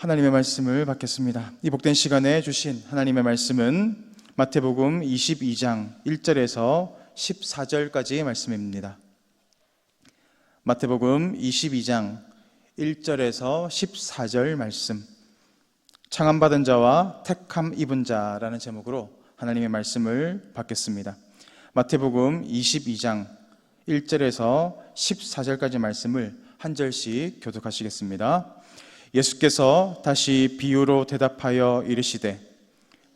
하나님의 말씀을 받겠습니다. 이 복된 시간에 주신 하나님의 말씀은 마태복음 22장 1절에서 14절까지의 말씀입니다. 마태복음 22장 1절에서 14절 말씀. 창함받은 자와 택함 입은 자라는 제목으로 하나님의 말씀을 받겠습니다. 마태복음 22장 1절에서 14절까지 말씀을 한 절씩 교독하시겠습니다. 예수께서 다시 비유로 대답하여 이르시되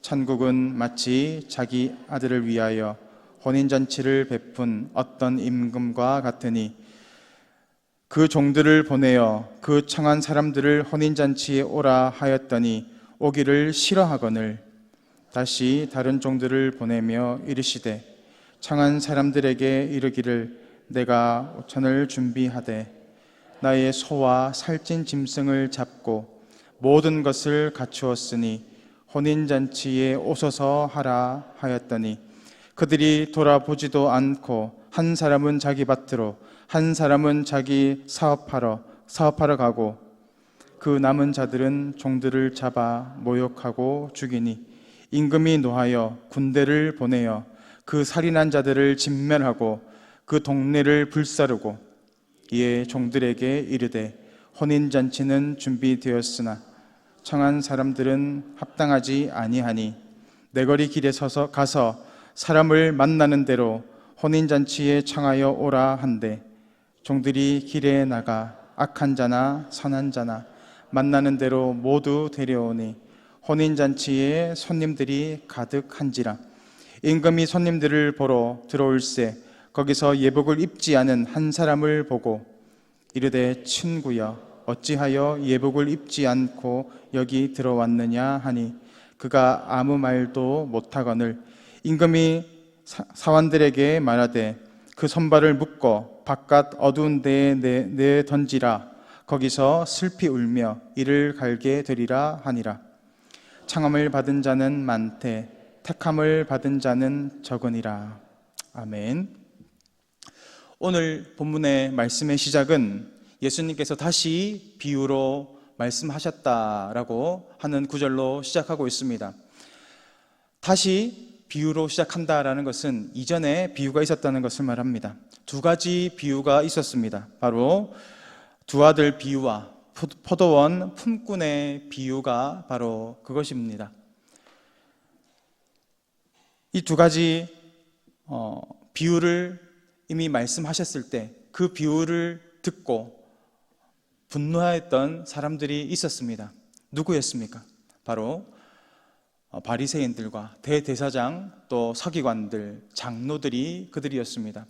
천국은 마치 자기 아들을 위하여 혼인잔치를 베푼 어떤 임금과 같으니 그 종들을 보내어 그 청한 사람들을 혼인잔치에 오라 하였더니 오기를 싫어하거늘 다시 다른 종들을 보내며 이르시되 청한 사람들에게 이르기를 내가 오천을 준비하되 나의 소와 살찐 짐승을 잡고 모든 것을 갖추었으니 혼인잔치에 오소서 하라 하였더니 그들이 돌아보지도 않고 한 사람은 자기 밭으로 한 사람은 자기 사업하러 사업하러 가고 그 남은 자들은 종들을 잡아 모욕하고 죽이니 임금이 노하여 군대를 보내어 그 살인한 자들을 진멸하고 그 동네를 불사르고 이에 종들에게 이르되 혼인 잔치는 준비되었으나 청한 사람들은 합당하지 아니하니 내거리 길에 서서 가서 사람을 만나는 대로 혼인 잔치에 청하여 오라 한데 종들이 길에 나가 악한 자나 선한 자나 만나는 대로 모두 데려오니 혼인 잔치에 손님들이 가득한지라. 임금이 손님들을 보러 들어올세 거기서 예복을 입지 않은 한 사람을 보고 이르되 친구여 어찌하여 예복을 입지 않고 여기 들어왔느냐 하니 그가 아무 말도 못하거늘 임금이 사- 사원들에게 말하되 그 손발을 묶어 바깥 어두운 데에 내, 내 던지라. 거기서 슬피 울며 이를 갈게 되리라 하니라. 창함을 받은 자는 많되 택함을 받은 자는 적으니라. 아멘. 오늘 본문의 말씀의 시작은 예수님께서 다시 비유로 말씀하셨다라고 하는 구절로 시작하고 있습니다. 다시 비유로 시작한다라는 것은 이전에 비유가 있었다는 것을 말합니다. 두 가지 비유가 있었습니다. 바로 두 아들 비유와 포- 포도원 품꾼의 비유가 바로 그것입니다. 이 두 가지 어, 비유를 이미 말씀하셨을 때 그 비유를 듣고 분노하였던 사람들이 있었습니다. 누구였습니까? 바로 어, 바리새인들과 대대사장 또 서기관들, 장로들이 그들이었습니다.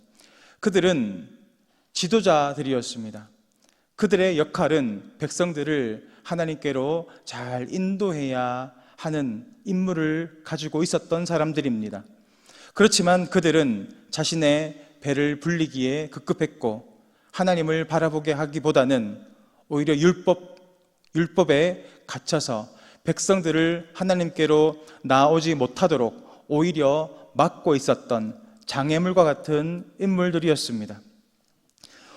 그들은 지도자들이었습니다. 그들의 역할은 백성들을 하나님께로 잘 인도해야 하는 임무를 가지고 있었던 사람들입니다. 그렇지만 그들은 자신의 배를 불리기에 급급했고 하나님을 바라보게 하기보다는 오히려 율법 율법에 갇혀서 백성들을 하나님께로 나오지 못하도록 오히려 막고 있었던 장애물과 같은 인물들이었습니다.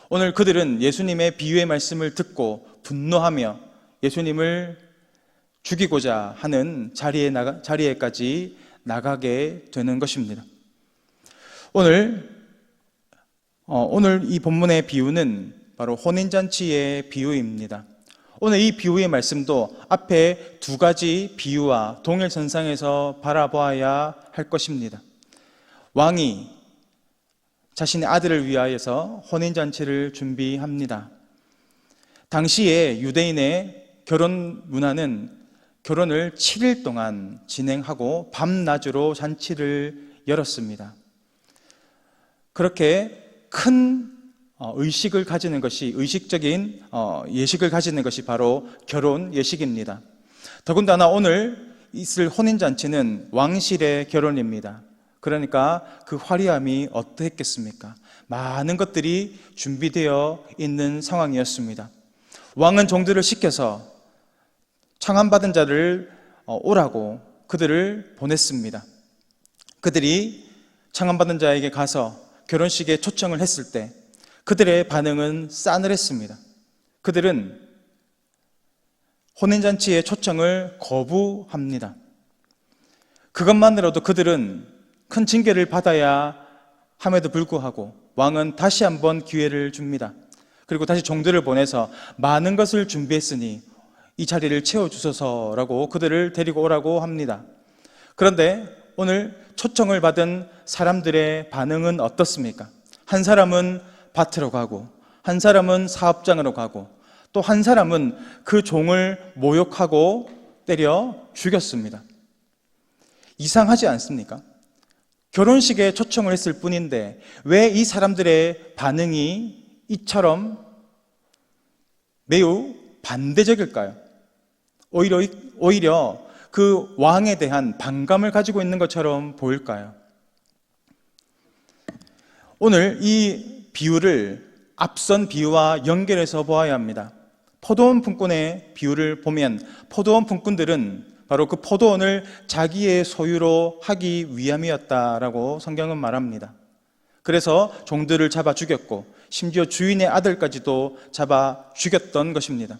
오늘 그들은 예수님의 비유의 말씀을 듣고 분노하며 예수님을 죽이고자 하는 자리에 나가, 자리에까지 나가게 되는 것입니다. 오늘 어, 오늘 이 본문의 비유는 바로 혼인잔치의 비유입니다. 오늘 이 비유의 말씀도 앞에 두 가지 비유와 동일선상에서 바라보아야 할 것입니다. 왕이 자신의 아들을 위하여서 혼인잔치를 준비합니다. 당시에 유대인의 결혼 문화는 결혼을 7일 동안 진행하고 밤낮으로 잔치를 열었습니다. 그렇게 큰 어, 의식을 가지는 것이 의식적인 어, 예식을 가지는 것이 바로 결혼 예식입니다. 더군다나 오늘 있을 혼인 잔치는 왕실의 결혼입니다. 그러니까 그 화려함이 어떠했겠습니까? 많은 것들이 준비되어 있는 상황이었습니다. 왕은 종들을 시켜서 창함받은 자를 어, 오라고 그들을 보냈습니다. 그들이 창함받은 자에게 가서 결혼식에 초청을 했을 때 그들의 반응은 싸늘했습니다. 그들은 혼인잔치의 초청을 거부합니다. 그것만으로도 그들은 큰 징계를 받아야 함에도 불구하고 왕은 다시 한번 기회를 줍니다. 그리고 다시 종들을 보내서 많은 것을 준비했으니 이 자리를 채워주소서라고 그들을 데리고 오라고 합니다. 그런데 오늘 초청을 받은 사람들의 반응은 어떻습니까? 한 사람은 밭으로 가고, 한 사람은 사업장으로 가고, 또 한 사람은 그 종을 모욕하고 때려 죽였습니다. 이상하지 않습니까? 결혼식에 초청을 했을 뿐인데 왜 이 사람들의 반응이 이처럼 매우 반대적일까요? 오히려, 오히려 그 왕에 대한 반감을 가지고 있는 것처럼 보일까요? 오늘 이 비유를 앞선 비유와 연결해서 보아야 합니다. 포도원 품꾼의 비유를 보면 포도원 품꾼들은 바로 그 포도원을 자기의 소유로 하기 위함이었다라고 성경은 말합니다. 그래서 종들을 잡아 죽였고 심지어 주인의 아들까지도 잡아 죽였던 것입니다.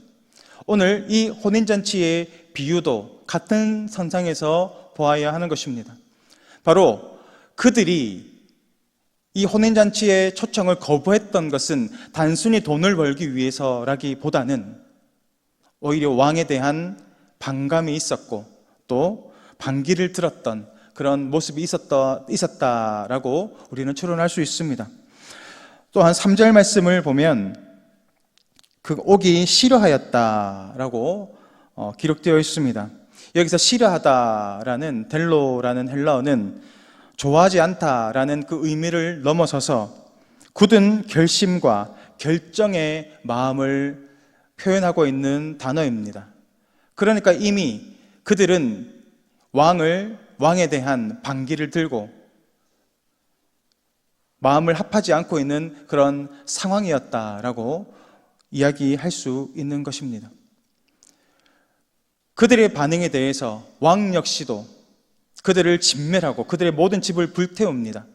오늘 이 혼인잔치의 비유도 같은 선상에서 보아야 하는 것입니다. 바로 그들이 이 혼인잔치의 초청을 거부했던 것은 단순히 돈을 벌기 위해서라기보다는 오히려 왕에 대한 반감이 있었고 또 반기를 들었던 그런 모습이 있었다, 있었다라고 우리는 추론할 수 있습니다. 또한 3절 말씀을 보면 그 옥이 싫어하였다라고 어, 기록되어 있습니다. 여기서 싫어하다라는 델로라는 헬라어는 좋아하지 않다라는 그 의미를 넘어서서 굳은 결심과 결정의 마음을 표현하고 있는 단어입니다. 그러니까 이미 그들은 왕을 왕에 대한 반기를 들고 마음을 합하지 않고 있는 그런 상황이었다라고 이야기할 수 있는 것입니다. 그들의 반응에 대해서 왕 역시도 그들을 진멸하고 그들의 모든 집을 불태웁니다.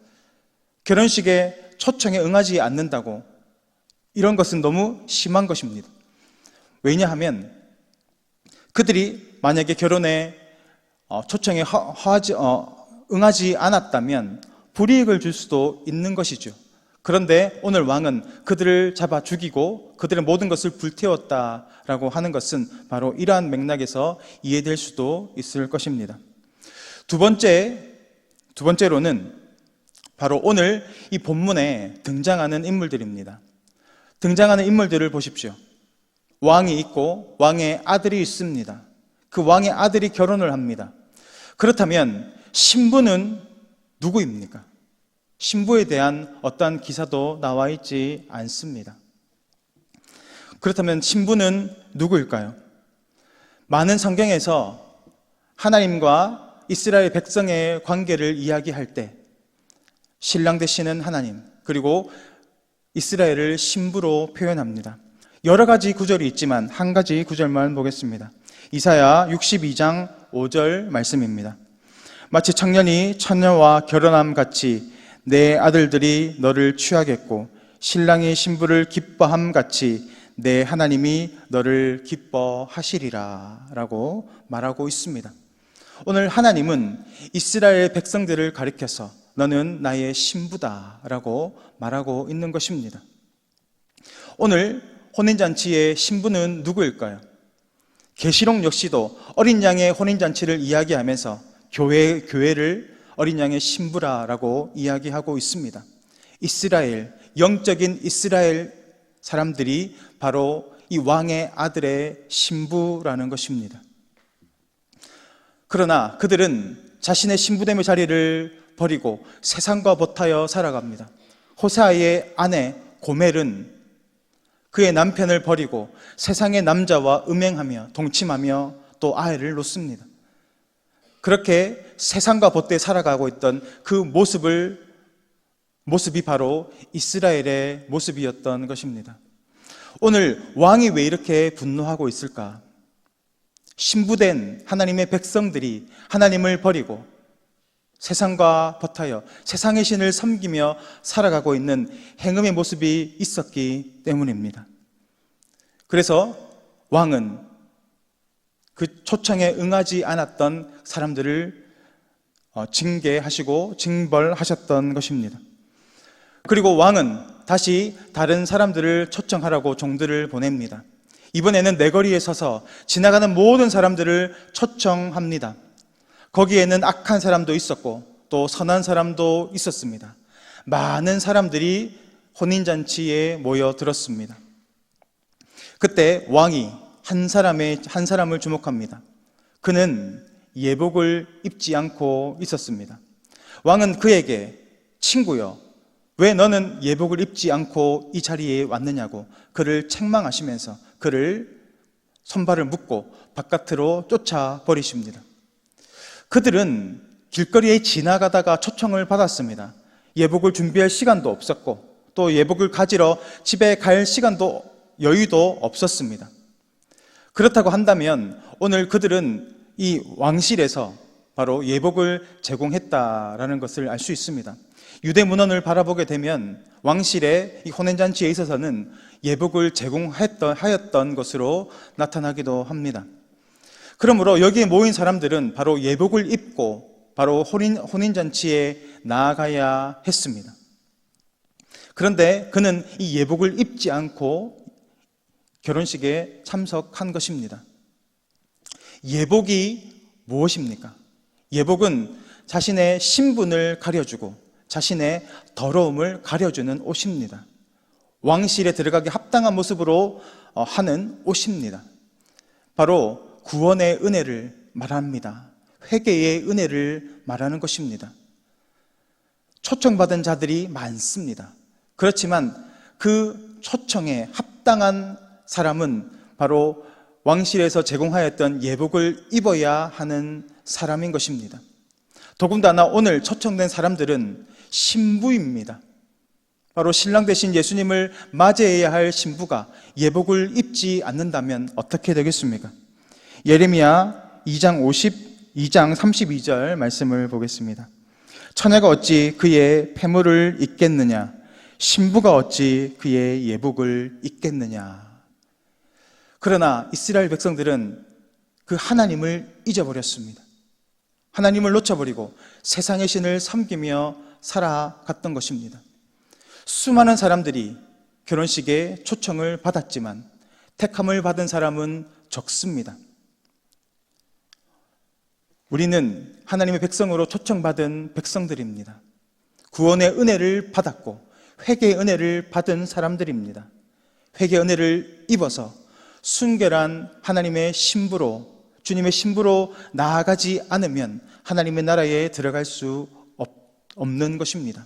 결혼식에 초청에 응하지 않는다고 이런 것은 너무 심한 것입니다. 왜냐하면 그들이 만약에 결혼에 어, 초청에 어, 응하지 않았다면 불이익을 줄 수도 있는 것이죠. 그런데 오늘 왕은 그들을 잡아 죽이고 그들의 모든 것을 불태웠다라고 하는 것은 바로 이러한 맥락에서 이해될 수도 있을 것입니다. 두 번째, 두 번째로는 바로 오늘 이 본문에 등장하는 인물들입니다. 등장하는 인물들을 보십시오. 왕이 있고 왕의 아들이 있습니다. 그 왕의 아들이 결혼을 합니다. 그렇다면 신부는 누구입니까? 신부에 대한 어떠한 기사도 나와 있지 않습니다. 그렇다면 신부는 누구일까요? 많은 성경에서 하나님과 이스라엘 백성의 관계를 이야기할 때 신랑 되시는 하나님 그리고 이스라엘을 신부로 표현합니다. 여러 가지 구절이 있지만 한 가지 구절만 보겠습니다. 이사야 62장 5절 말씀입니다. 마치 청년이 처녀와 결혼함 같이 내 아들들이 너를 취하겠고 신랑이 신부를 기뻐함 같이 내 하나님이 너를 기뻐하시리라 라고 말하고 있습니다. 오늘 하나님은 이스라엘 백성들을 가리켜서 너는 나의 신부다 라고 말하고 있는 것입니다. 오늘 혼인잔치의 신부는 누구일까요? 계시록 역시도 어린 양의 혼인잔치를 이야기하면서 교회, 교회를 어린 양의 신부라라고 이야기하고 있습니다. 이스라엘, 영적인 이스라엘 사람들이 바로 이 왕의 아들의 신부라는 것입니다. 그러나 그들은 자신의 신부됨의 자리를 버리고 세상과 버타여 살아갑니다. 호사의 아내 고멜은 그의 남편을 버리고 세상의 남자와 음행하며 동침하며 또 아이를 놓습니다. 그렇게 세상과 벗대 살아가고 있던 그 모습을 모습이 바로 이스라엘의 모습이었던 것입니다. 오늘 왕이 왜 이렇게 분노하고 있을까? 신부된 하나님의 백성들이 하나님을 버리고 세상과 버타여 세상의 신을 섬기며 살아가고 있는 행음의 모습이 있었기 때문입니다. 그래서 왕은 그 초청에 응하지 않았던 사람들을 어, 징계하시고 징벌하셨던 것입니다. 그리고 왕은 다시 다른 사람들을 초청하라고 종들을 보냅니다. 이번에는 내거리에 서서 지나가는 모든 사람들을 초청합니다. 거기에는 악한 사람도 있었고 또 선한 사람도 있었습니다. 많은 사람들이 혼인잔치에 모여들었습니다. 그때 왕이 한 사람의 한 사람을 주목합니다. 그는 예복을 입지 않고 있었습니다. 왕은 그에게 친구여 왜 너는 예복을 입지 않고 이 자리에 왔느냐고 그를 책망하시면서 그를 손발을 묶고 바깥으로 쫓아 버리십니다. 그들은 길거리에 지나가다가 초청을 받았습니다. 예복을 준비할 시간도 없었고 또 예복을 가지러 집에 갈 시간도 여유도 없었습니다. 그렇다고 한다면 오늘 그들은 이 왕실에서 바로 예복을 제공했다라는 것을 알 수 있습니다. 유대 문헌을 바라보게 되면 왕실의 이 혼인잔치에 있어서는 예복을 제공했던 하였던 것으로 나타나기도 합니다. 그러므로 여기에 모인 사람들은 바로 예복을 입고 바로 혼인, 혼인잔치에 나아가야 했습니다. 그런데 그는 이 예복을 입지 않고 결혼식에 참석한 것입니다. 예복이 무엇입니까? 예복은 자신의 신분을 가려주고 자신의 더러움을 가려주는 옷입니다. 왕실에 들어가기 합당한 모습으로 어, 하는 옷입니다. 바로 구원의 은혜를 말합니다. 회개의 은혜를 말하는 것입니다. 초청받은 자들이 많습니다. 그렇지만 그 초청에 합당한 사람은 바로 왕실에서 제공하였던 예복을 입어야 하는 사람인 것입니다. 더군다나 오늘 초청된 사람들은 신부입니다. 바로 신랑 대신 예수님을 맞이해야 할 신부가 예복을 입지 않는다면 어떻게 되겠습니까? 예레미야 2장 52장 32절 말씀을 보겠습니다. 처녀가 어찌 그의 폐물을 입겠느냐? 신부가 어찌 그의 예복을 입겠느냐? 그러나 이스라엘 백성들은 그 하나님을 잊어버렸습니다. 하나님을 놓쳐버리고 세상의 신을 섬기며 살아갔던 것입니다. 수많은 사람들이 결혼식에 초청을 받았지만 택함을 받은 사람은 적습니다. 우리는 하나님의 백성으로 초청받은 백성들입니다. 구원의 은혜를 받았고 회개의 은혜를 받은 사람들입니다. 회개의 은혜를 입어서 순결한 하나님의 신부로 주님의 신부로 나아가지 않으면 하나님의 나라에 들어갈 수 없는 것입니다.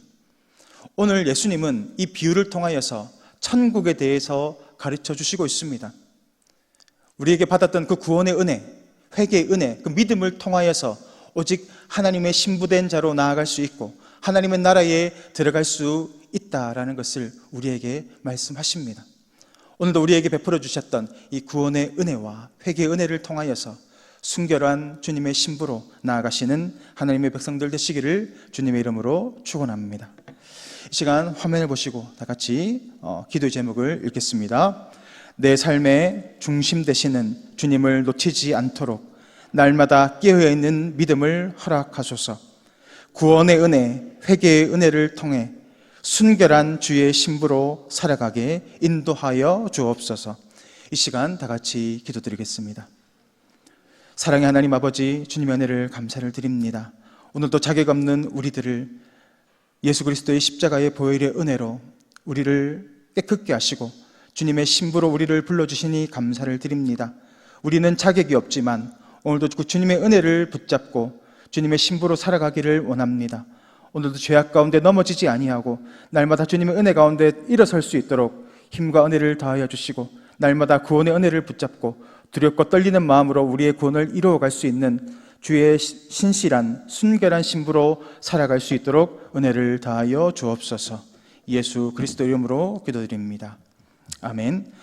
오늘 예수님은 이 비유를 통하여서 천국에 대해서 가르쳐 주시고 있습니다. 우리에게 받았던 그 구원의 은혜, 회개의 은혜, 그 믿음을 통하여서 오직 하나님의 신부된 자로 나아갈 수 있고 하나님의 나라에 들어갈 수 있다라는 것을 우리에게 말씀하십니다. 오늘도 우리에게 베풀어 주셨던 이 구원의 은혜와 회개의 은혜를 통하여서 순결한 주님의 신부로 나아가시는 하나님의 백성들 되시기를 주님의 이름으로 축원합니다. 이 시간 화면을 보시고 다 같이 어, 기도의 제목을 읽겠습니다. 내 삶의 중심 되시는 주님을 놓치지 않도록 날마다 깨어 있는 믿음을 허락하소서. 구원의 은혜, 회개의 은혜를 통해 순결한 주의 신부로 살아가게 인도하여 주옵소서. 이 시간 다 같이 기도드리겠습니다. 사랑의 하나님 아버지 주님의 은혜를 감사를 드립니다. 오늘도 자격 없는 우리들을 예수 그리스도의 십자가의 보혈의 은혜로 우리를 깨끗게 하시고 주님의 신부로 우리를 불러주시니 감사를 드립니다. 우리는 자격이 없지만 오늘도 그 주님의 은혜를 붙잡고 주님의 신부로 살아가기를 원합니다. 오늘도 죄악 가운데 넘어지지 아니하고 날마다 주님의 은혜 가운데 일어설 수 있도록 힘과 은혜를 더하여 주시고 날마다 구원의 은혜를 붙잡고 두렵고 떨리는 마음으로 우리의 구원을 이루어갈 수 있는 주의 신실한 순결한 신부로 살아갈 수 있도록 은혜를 다하여 주옵소서. 예수 그리스도 이름으로 기도드립니다. 아멘.